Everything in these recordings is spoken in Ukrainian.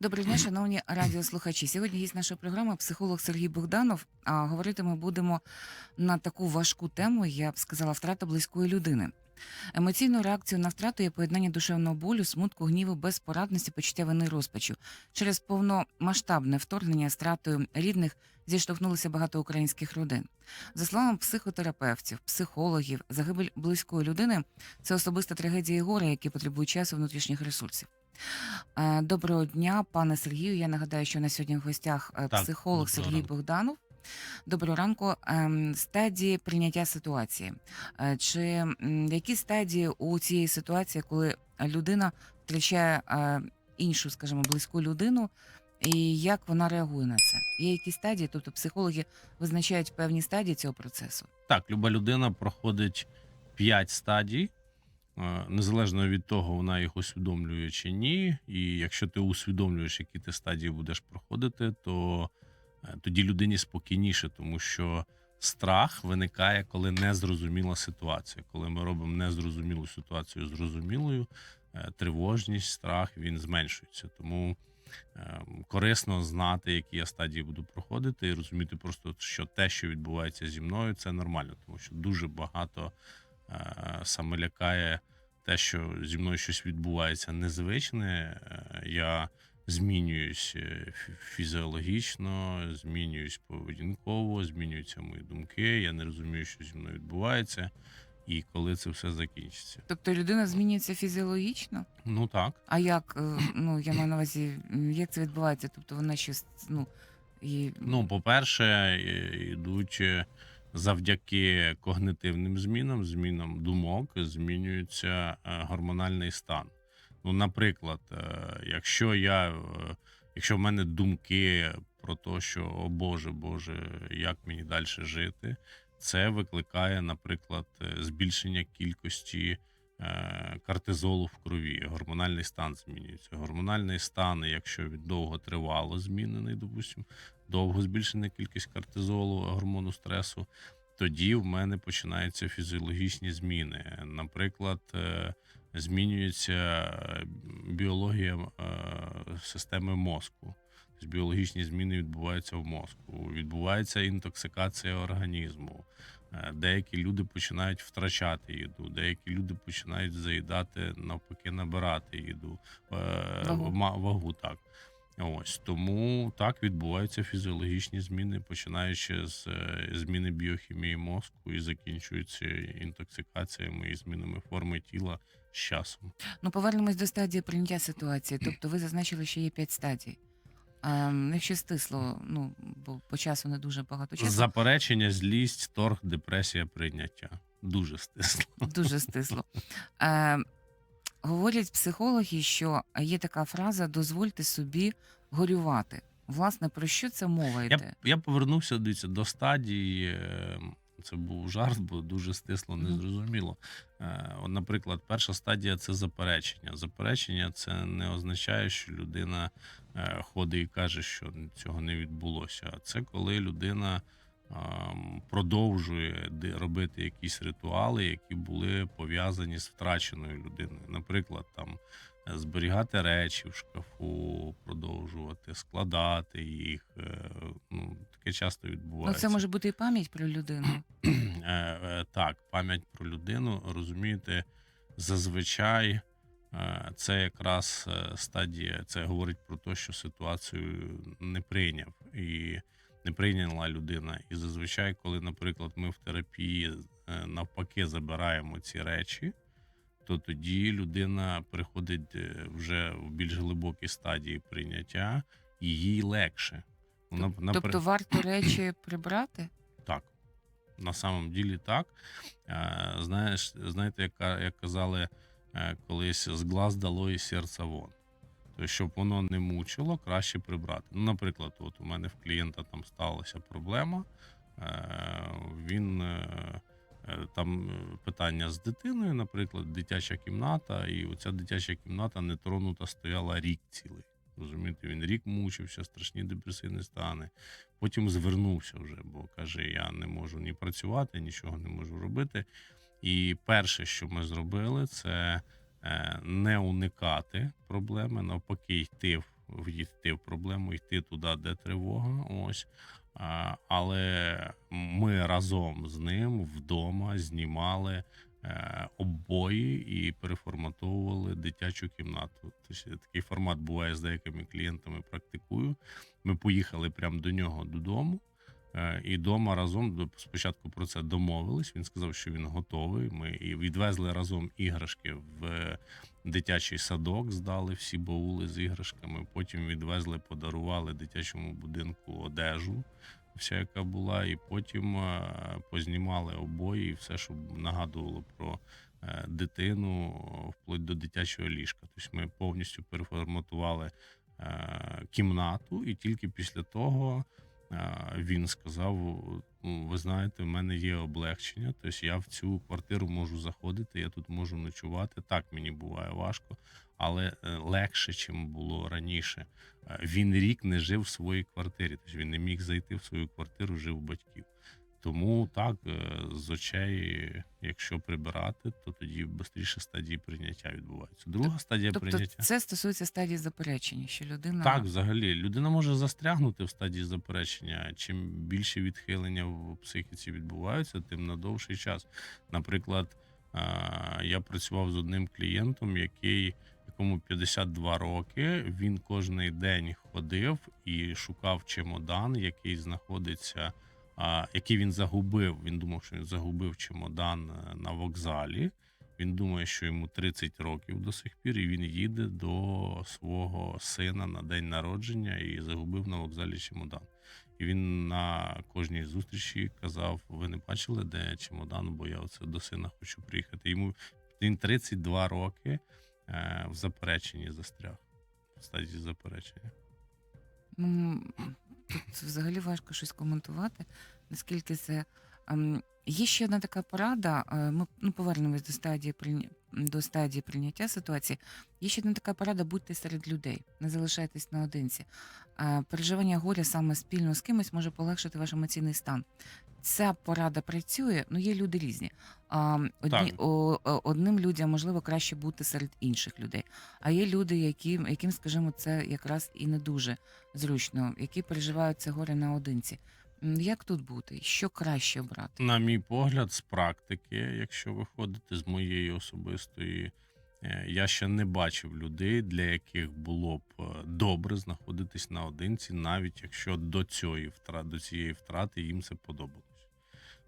Доброго дня, шановні радіослухачі. Сьогодні гість нашої програми психолог Сергій Богданов. А говорити ми будемо на таку важку тему, я б сказала, втрата близької людини. Емоційну реакцію на втрату є поєднання душевного болю, смутку, гніву, безпорадності, почуття вини розпачу. Через повномасштабне вторгнення з втратою рідних зіштовхнулося багато українських родин. За словами психотерапевтів, психологів, загибель близької людини це особиста трагедія і горе, які потребують часу внутрішніх ресурсів. Е, Доброго дня, пане Сергію. Я нагадаю, що на сьогодні в гостях е, Так, психолог Сергій ранку. Богданов. Доброго ранку. Ем, Стадії прийняття ситуації. Е, Чи які стадії у цієї ситуації, коли людина втрачає іншу, скажімо, близьку людину, і як вона реагує на це? Є якісь стадії, тобто психологи визначають певні стадії цього процесу. Так, люба людина проходить 5 стадій, незалежно від того, вона їх усвідомлює чи ні. І якщо ти усвідомлюєш, які ти стадії будеш проходити, то е, тоді людині спокійніше, тому що страх виникає, коли незрозуміла ситуація. Коли ми робимо незрозумілу ситуацію зрозумілою, е, тривожність, страх він зменшується. Тому ем, корисно знати, які я стадії буду проходити, і розуміти просто, що те, що відбувається зі мною, це нормально, тому що дуже багато е, саме лякає те, що зі мною щось відбувається незвичне. Е, я змінююсь е, фізіологічно, змінююсь поведінково, змінюються мої думки. Я не розумію, що зі мною відбувається, і коли це все закінчиться. Тобто людина змінюється фізіологічно? Ну так. А як, е, ну я маю на увазі, як це відбувається? Тобто вона щось, ну і Ну, по-перше, е, йдуть е, завдяки когнитивним змінам, змінам думок, змінюється е, гормональний стан. Ну, наприклад, е, якщо я, е, якщо в мене думки про те, що о Боже, Боже, як мені далі жити, це викликає, наприклад, збільшення кількості кортизолу в крові. Гормональний стан змінюється. Гормональний стан, якщо він довго тривало змінений, допустимо, довго збільшена кількість кортизолу, гормону стресу, тоді в мене починаються фізіологічні зміни. Наприклад, е, змінюється е, біологія е, системи мозку. Тобто біологічні зміни відбуваються в мозку, відбувається інтоксикація організму. Е, Деякі люди починають втрачати їду, деякі люди починають заїдати, навпаки, набирати їду, е, Вагу. вагу так. Ось тому так відбуваються фізіологічні зміни, починаючи з е, зміни біохімії мозку і закінчуються інтоксикаціями і змінами форми тіла з часом. ну повернемось до стадії прийняття ситуації. Тобто ви зазначили, що є п'ять стадій. А, якщо стисло, ну бо по часу не дуже багато часу. Заперечення, злість, торг, депресія, прийняття. Дуже стисло. Дуже стисло. Е, говорять психологи, що є така фраза дозвольте собі горювати. Власне, про що це мова Я, йде? я повернувся дивіться, до стадії. Це був жарт, бо дуже стисло, незрозуміло. Е, Наприклад, перша стадія це заперечення. Заперечення це не означає, що людина е, ходить і каже, що цього не відбулося. А це коли людина продовжує робити якісь ритуали, які були пов'язані з втраченою людиною. Наприклад, там е, зберігати речі в шкафу, продовжувати, складати їх. Ну, таке часто Ну, відбувається. це може бути і пам'ять про людину. Е, е, Так, пам'ять про людину, розумієте, зазвичай е, це якраз стадія, це говорить про те, що ситуацію не прийняв і не прийняла людина. І зазвичай, коли, наприклад, ми в терапії навпаки забираємо ці речі, то тоді людина приходить вже в більш глибокі стадії прийняття, і їй легше. Напри- Тобто варто речі прибрати? так. На самом ділі так. Е, Знаєш, знаєте, як, як казали е, колись з глаз дало і серця вон. Тобто, щоб воно не мучило, краще прибрати. Ну, наприклад, от у мене в клієнта там сталася проблема. е, Він там питання з дитиною, наприклад, дитяча кімната, і оця дитяча кімната нетронута стояла рік цілий. Розумієте, він рік мучився, страшні депресивні стани. Потім звернувся вже, бо каже: я не можу ні працювати, нічого не можу робити. І перше, що ми зробили, це е, не уникати проблеми, навпаки, йти в війти в проблему, йти туди, де тривога. Ось. Але ми разом з ним вдома знімали обої і переформатовували дитячу кімнату. Тобто такий формат буває з деякими клієнтами. Практикую. Ми поїхали прямо до нього додому. Е, І дома разом спочатку про це домовились. Він сказав, що він готовий. Ми відвезли разом іграшки в дитячий садок, здали всі баули з іграшками. Потім відвезли, подарували дитячому будинку одежу, вся яка була, і потім е, познімали обої, і все, щоб нагадувало про е, дитину, вплоть до дитячого ліжка. Тобто ми повністю переформатували е, кімнату, і тільки після того. Він сказав: «Ну, ви знаєте, в мене є облегчення, тобто я в цю квартиру можу заходити, я тут можу ночувати. Так мені буває важко, але е, легше, чим було раніше. Е, Він рік не жив в своїй квартирі, тобто він не міг зайти в свою квартиру, жив у батьків. Тому так, е, з очей, якщо прибирати, то тоді швидше стадії прийняття відбуваються. Друга стадія Тобто прийняття. це стосується стадії заперечення, що людина Так, взагалі, людина може застрягнути в стадії заперечення. Чим більше відхилення в психіці відбуваються, тим на довший час. Наприклад, я працював з одним клієнтом, який якому 52 роки. Він кожний день ходив і шукав чемодан, який знаходиться, а, який він загубив. Він думав, що він загубив чемодан е, на вокзалі. Він думає, що йому 30 років до сих пір, і він їде до свого сина на день народження і загубив на вокзалі чемодан. І він на кожній зустрічі казав: Ви не бачили, де чемодан, бо я оце до сина хочу приїхати. Йому він 32 роки е, в запереченні застряг. В стадії заперечення. Ну, тут взагалі важко щось коментувати, наскільки це. ем, Є ще одна така порада. е, Ми ну, повернемось до стадії. До стадії прийняття ситуації. Є ще одна така порада: будьте серед людей, не залишайтесь наодинці. Переживання горя саме спільно з кимось може полегшити ваш емоційний стан. Ця порада працює, ну є люди різні. Одні, о, одним людям можливо краще бути серед інших людей. А є люди, яким, яким, скажімо, це якраз і не дуже зручно, які переживають це горе наодинці. Як тут бути? Що краще обрати? На мій погляд, з практики, якщо виходити з моєї особистої, е, я ще не бачив людей, для яких було б е, добре знаходитись наодинці, навіть якщо до цієї втрати, до цієї втрати їм це подобалось.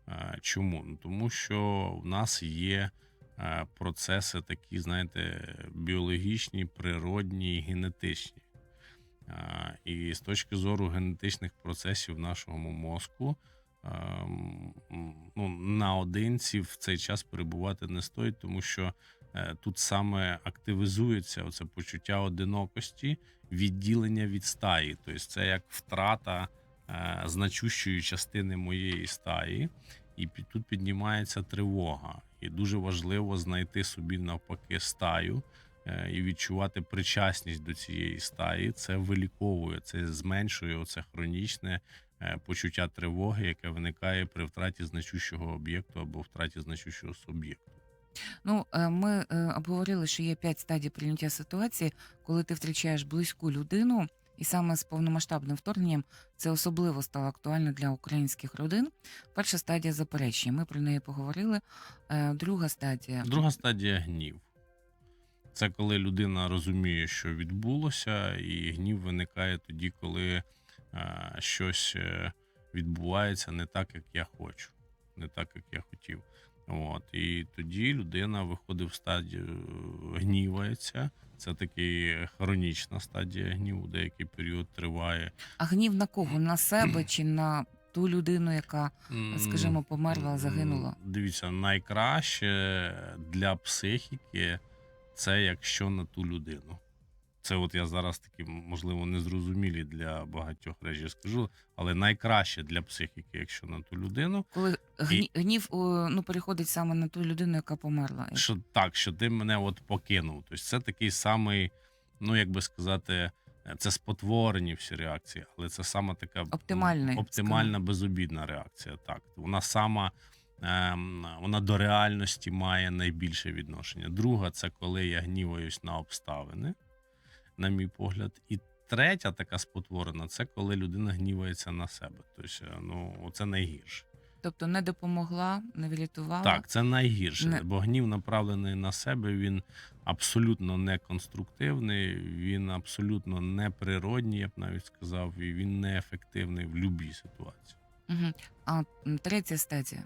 Е, Чому? Ну, тому що в нас є процеси такі, знаєте, біологічні, природні, генетичні. І з точки зору генетичних процесів в нашому мозку, ну, наодинці в цей час перебувати не стоїть, тому що е, тут саме активізується оце почуття одинокості, відділення від стаї. Тобто це як втрата е, значущої частини моєї стаї, і тут піднімається тривога. І дуже важливо знайти собі навпаки стаю і відчувати причасність до цієї стаї. Це виліковує, це зменшує оце хронічне е, почуття тривоги, яке виникає при втраті значущого об'єкту або втраті значущого суб'єкту. Ну, е, ми е, обговорили, що є п'ять стадій прийняття ситуації, коли ти втрачаєш близьку людину, і саме з повномасштабним вторгненням це особливо стало актуально для українських родин. Перша стадія заперечення. Ми про неї поговорили. Е, Друга стадія Друга стадія гнів. Це коли людина розуміє, що відбулося, і гнів виникає тоді, коли е, щось е, відбувається не так, як я хочу, не так, як я хотів. От. І тоді людина виходить в стадію е, гнівається. Це такий хронічна стадія гніву, деякий період триває. А гнів на кого? На себе чи на ту людину, яка Скажімо, померла, загинула. Дивіться, найкраще для психіки це якщо на ту людину. Це от я зараз такі, можливо, незрозумілі для багатьох речей скажу, але найкраще для психіки, якщо на ту людину, коли гні, гнів ну переходить саме на ту людину, яка померла. що так, що ти мене от покинув. Тобто це такий самий, ну як би сказати, це спотворені всі реакції, але це саме така оптимальна безобідна реакція. Так, вона сама. Ем, Вона до реальності має найбільше відношення. Друга це коли я гніваюсь на обставини, на мій погляд. І третя така спотворена це коли людина гнівається на себе. Тобто, е, ну це найгірше. Тобто не допомогла, не врятувала. Так, це найгірше, Не- бо гнів направлений на себе. Він абсолютно неконструктивний, він абсолютно неприродній, я б навіть сказав, і він неефективний в будь-якій ситуації. Угу. А третя стадія.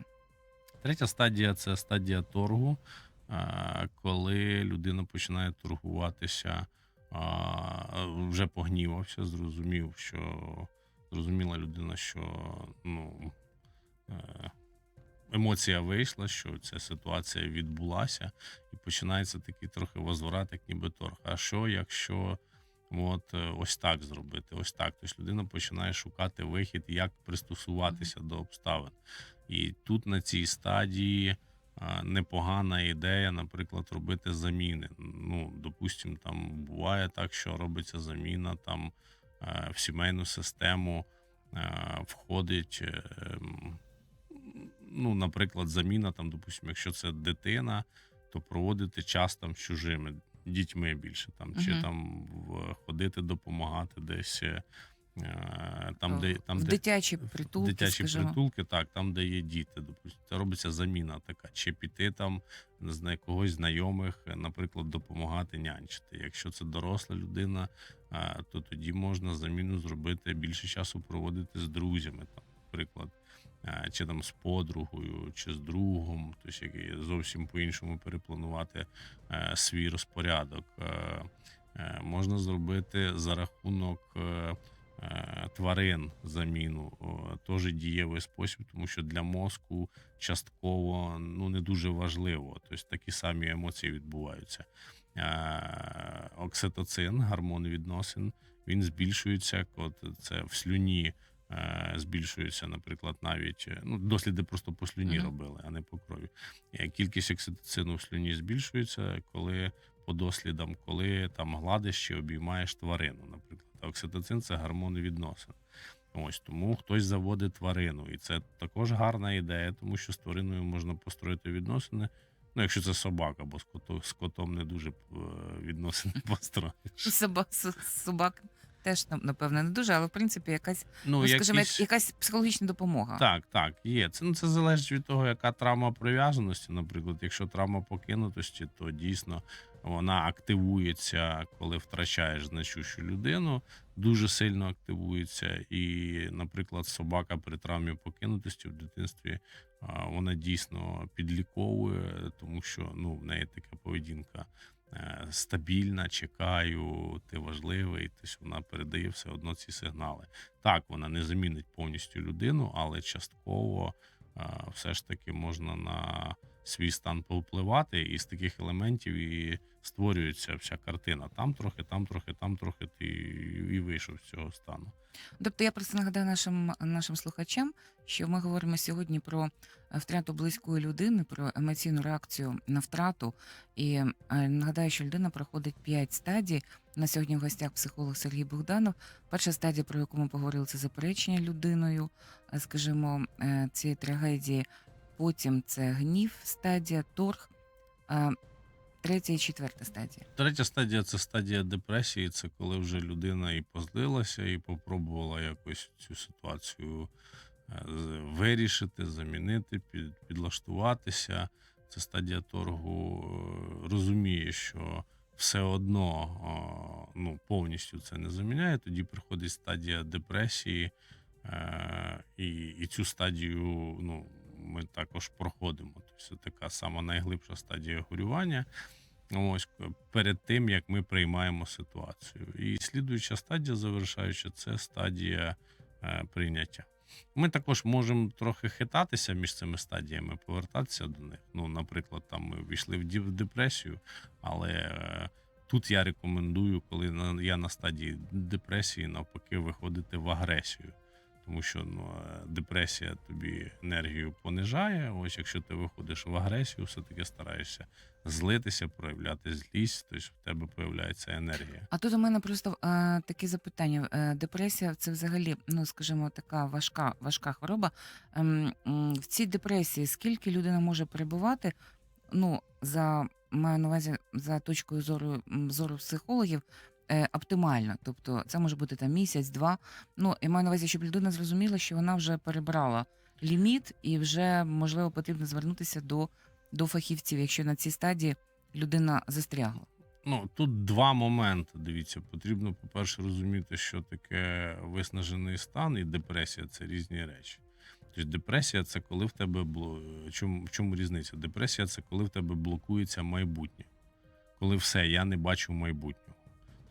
Третя стадія це стадія торгу, е, коли людина починає торгуватися, вже погнівався, зрозумів, що зрозуміла людина, що ну, е, емоція вийшла, що ця ситуація відбулася, і починається такий трохи возврат, як ніби торг. А що, якщо от е, ось так зробити? Ось так. Тобто людина починає шукати вихід, як пристосуватися до обставин. І тут на цій стадії непогана ідея, наприклад, робити заміни. Ну, допустимо, там буває так, що робиться заміна там е, в сімейну систему е, входить. е, Ну, наприклад, заміна, там, допустимо, якщо це дитина, то проводити час там з чужими дітьми більше, там, чи Мгм. там в- ходити, допомагати десь. Е, Там, де, там, в де, дитячі притулки, дитячі скажімо. притулки, так, там, де є діти, допустимо, це робиться заміна така. Чи піти там знаю, когось знайомих, е, наприклад, допомагати нянчити. Якщо це доросла людина, е, то тоді можна заміну зробити більше часу проводити з друзями, там, наприклад. Чи там з подругою, чи з другом, тобто який зовсім по-іншому перепланувати е, свій розпорядок. Можна зробити за рахунок тварин заміну. Теж дієвий спосіб, тому що для мозку частково ну не дуже важливо. Тобто такі самі емоції відбуваються. Е, Окситоцин, гормон відносин, він збільшується. От це в слюні е, збільшується, наприклад, навіть е, ну, досліди просто по слюні Мгм. робили, а не по крові. Е, Кількість окситоцину в слюні збільшується, коли по дослідам, коли там гладиш чи обіймаєш тварину, наприклад. Окситоцин це гормон відносин. Ось тому хтось заводить тварину, і це також гарна ідея, тому що з твариною можна построїти відносини. Ну, якщо це собака, бо з котом, з котом не дуже е, відносини построїш. Соба, с- собак теж ну, напевно не дуже, але в принципі якась, Ну, ну, скажімо, якісь- якась психологічна допомога. Так, так, є. Це, ну, це залежить від того, яка травма прив'язаності. Наприклад, якщо травма покинутості, то дійсно вона активується, коли втрачаєш значущу людину, дуже сильно активується. І, наприклад, собака при травмі покинутості в дитинстві вона дійсно підліковує, тому що ну, в неї така поведінка. е, Стабільна, чекаю, ти важливий, тобто вона передає все одно ці сигнали. Так, вона не замінить повністю людину, але частково все ж таки можна на свій стан повпливати, і з таких елементів і створюється вся картина. Там трохи, там трохи, там трохи ти і вийшов з цього стану. Тобто я просто нагадаю нашим нашим слухачам, що ми говоримо сьогодні про е, втрату близької людини, про емоційну реакцію на втрату. І е, нагадаю, що людина проходить 5 стадій. На сьогодні в гостях психолог Сергій Богданов. Перша стадія, про яку ми поговорили, це заперечення людиною, е, скажімо, цієї трагедії. Потім це гнів, стадія, торг. е, Третя і четверта стадія. Третя стадія це стадія депресії. Це коли вже людина і позлилася, і попробувала якось цю ситуацію е, вирішити, замінити, під, підлаштуватися. Це стадія торгу е, розуміє, що все одно ну, повністю це не заміняє. Тоді приходить стадія депресії, е, і, і цю стадію ну, ми також проходимо. Тобто така сама найглибша стадія горювання. Ось перед тим як ми приймаємо ситуацію. І слідуюча стадія, завершаюча, це стадія е, прийняття. Ми також можемо трохи хитатися між цими стадіями, повертатися до них. Ну, наприклад, там ми війшли в в депресію, але е, тут я рекомендую, коли на- я на стадії депресії, навпаки, виходити в агресію. Тому що ну, е, депресія тобі енергію понижає. Ось якщо ти виходиш в агресію, все-таки стараєшся злитися, проявляти злість, тобто в тебе появляється енергія. А тут у мене просто е, такі запитання. Е, депресія це взагалі, ну скажімо, така важка, важка хвороба. Ем, м, в цій депресії скільки людина може перебувати? Ну, за маю на увазі за точкою зору зору психологів, е, оптимально. Тобто це може бути там місяць, два. Ну, я маю на увазі, щоб людина зрозуміла, що вона вже перебрала ліміт, і вже можливо потрібно звернутися до, до фахівців, якщо на цій стадії людина застрягла. Ну тут два моменти. Дивіться, потрібно, по-перше, розуміти, що таке виснажений стан і депресія це різні речі. Тобто депресія це коли в тебе бло... чому, в чому різниця? Депресія це коли в тебе блокується майбутнє, коли все, я не бачу майбутнього.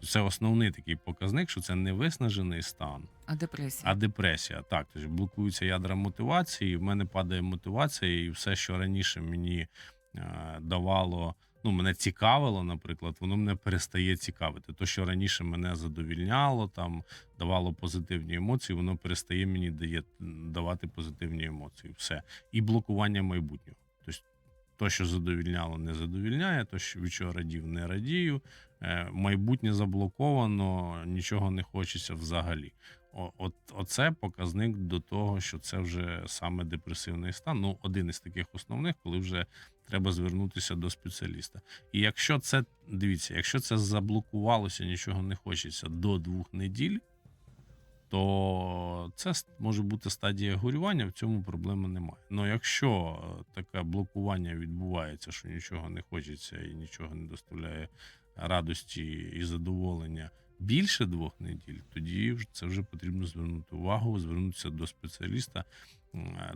Це основний такий показник, що це не виснажений стан, А депресія? а депресія. Так, тобто блокуються ядра мотивації, в мене падає мотивація, і все, що раніше мені е, давало, ну мене цікавило, наприклад, воно мене перестає цікавити. То, що раніше мене задовільняло, там давало позитивні емоції, воно перестає мені дає, давати позитивні емоції. Все. І блокування майбутнього. Тобто, то, що задовільняло, не задовільняє, то, що від чого радів, не радію. Е, майбутнє заблоковано, нічого не хочеться взагалі. От, оце показник до того, що це вже саме депресивний стан. Ну, один із таких основних, коли вже треба звернутися до спеціаліста. І якщо це дивіться, якщо це заблокувалося, нічого не хочеться до двох неділь, то це може бути стадія горювання, в цьому проблеми немає. Ну якщо е, таке блокування відбувається, що нічого не хочеться і нічого не доставляє радості і задоволення більше двох неділь, тоді це вже потрібно звернути увагу, звернутися до спеціаліста.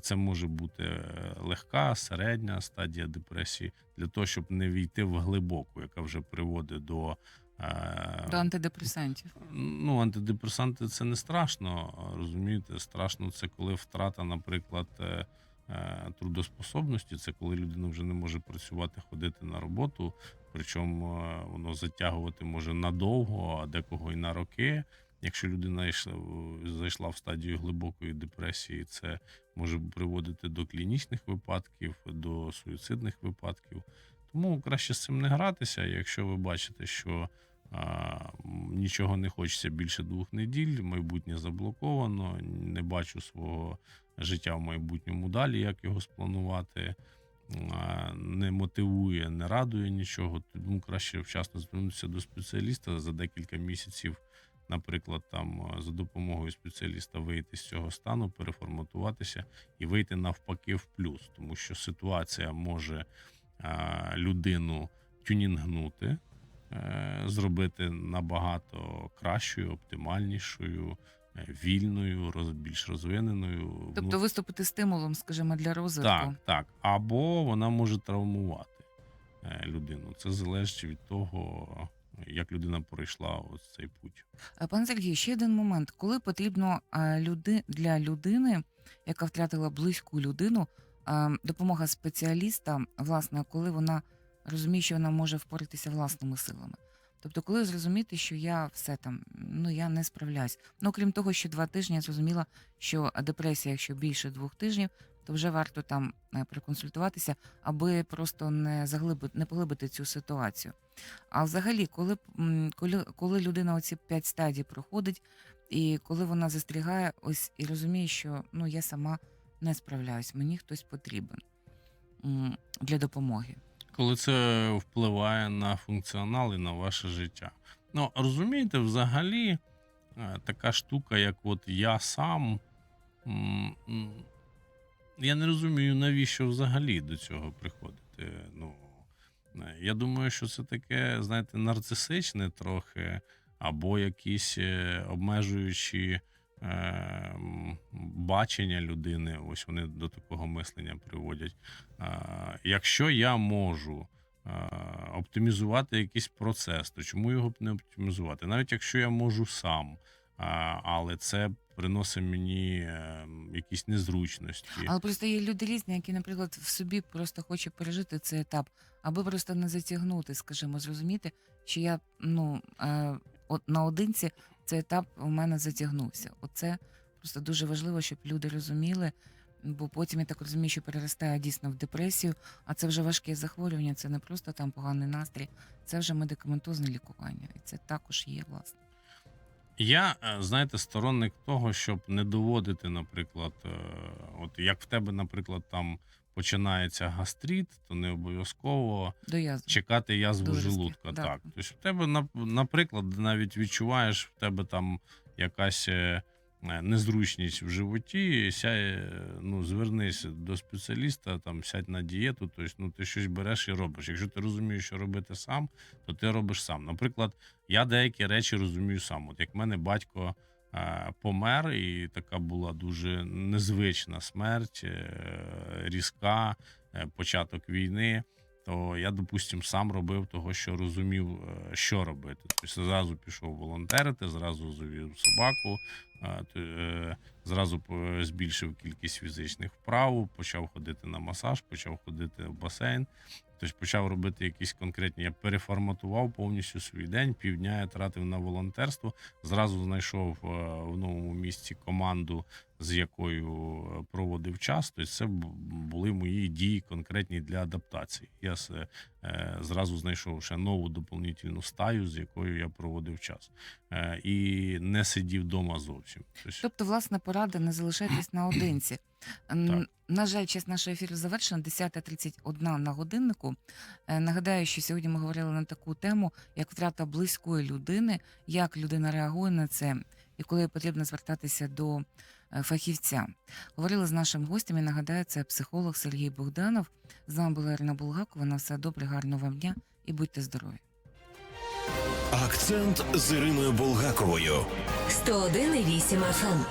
Це може бути е, легка, середня стадія депресії, для того, щоб не війти в глибоку, яка вже приводить до. е, До антидепресантів. Ну, антидепресанти це не страшно, розумієте? Страшно це коли втрата, наприклад, е, трудоспособності. Це коли людина вже не може працювати, ходити на роботу. Причому е, воно затягувати може надовго, а декого і на роки. Якщо людина йшла, зайшла в стадію глибокої депресії, це може приводити до клінічних випадків, до суїцидних випадків. Тому краще з цим не гратися. Якщо ви бачите, що а, нічого не хочеться більше двох неділь, майбутнє заблоковано, не бачу свого життя в майбутньому далі, як його спланувати. Не мотивує, не радує нічого, тому краще вчасно звернутися до спеціаліста за декілька місяців, наприклад, там за допомогою спеціаліста вийти з цього стану, переформатуватися і вийти навпаки в плюс, тому що ситуація може людину тюнінгнути, е, зробити набагато кращою, оптимальнішою, вільною, роз, більш розвиненою. Тобто виступити стимулом, скажімо, для розвитку. так, так. Або вона може травмувати е, людину. Це залежить від того, як людина пройшла ось цей путь. Е, Пане Сергію, ще один момент. Коли потрібно е, люди, для людини, яка втратила близьку людину, допомога спеціаліста, власне, коли вона розуміє, що вона може впоратися власними силами. Тобто, коли зрозуміти, що я все там, ну я не справляюсь. Ну, крім того, що два тижні я зрозуміла, що депресія, якщо більше двох тижнів, то вже варто там е, проконсультуватися, аби просто не заглибити, не поглибити цю ситуацію. А взагалі, коли, коли, коли людина оці п'ять стадій проходить, і коли вона застрягає, ось і розуміє, що ну я сама не справляюсь, мені хтось потрібен для допомоги. Коли це впливає на функціонал і на ваше життя. Ну, розумієте, взагалі е, така штука, як от я сам. Я не розумію, навіщо взагалі до цього приходити. Ну, е, я думаю, що це таке, знаєте, нарцисичне трохи, або якісь е, обмежуючі е, бачення людини. Ось вони до такого мислення приводять. Якщо я можу оптимізувати якийсь процес, то чому його б не оптимізувати? Навіть якщо я можу сам, але це приносить мені е, якісь незручності. Але просто є люди різні, які, наприклад, в собі просто хочуть пережити цей етап, аби просто не затягнути, скажімо, зрозуміти, що я ну е, от наодинці цей етап у мене затягнувся. Оце просто дуже важливо, щоб люди розуміли. Бо потім я так розумію, що переростає дійсно в депресію, а це вже важке захворювання, це не просто там поганий настрій, це вже медикаментозне лікування. І це також є, власне. Я, е, знаєте, сторонник того, щоб не доводити, наприклад, е, от як в тебе, наприклад, там починається гастрит, то не обов'язково чекати язву желудка. да. Так. Тобто, в тебе, наприклад, навіть відчуваєш в тебе там якась е, е, незручність в животі, сяє, ну, звернись до спеціаліста, там, сядь на дієту, тобто, ну, ти щось береш і робиш. Якщо ти розумієш, що робити сам, то ти робиш сам. Наприклад, я деякі речі розумію сам. От як мене батько е, помер, і така була дуже незвична смерть, е, різка, е, початок війни. То я, допустим, сам робив того, що розумів, е, що робити. Тобто зразу пішов волонтерити, зразу завів собаку, е, е, зразу по- збільшив кількість фізичних вправ, почав ходити на масаж, почав ходити в басейн. Тобто почав робити якісь конкретні. Я переформатував повністю свій день. Півдня я тратив на волонтерство. Зразу знайшов е, в новому місці команду, з якою е, проводив час. Тобто це були мої дії конкретні для адаптації. Я е, зразу знайшов ще нову доповнительну стаю, з якою я проводив час. Е, і не сидів вдома зовсім. Тобто, власне, порада не залишайтесь наодинці. Так. На жаль, час нашого ефіру завершено. 10.31 на годиннику. Е, Нагадаю, що сьогодні ми говорили на таку тему, як втрата близької людини, як людина реагує на це, і коли потрібно звертатися до е, фахівця. Говорили з нашим гостем. і Нагадаю, це психолог Сергій Богданов. З вами була Ірина Булгакова. На все добре, гарного вам дня і будьте здорові. Акцент з Іриною Булгаковою. 101,8 FM.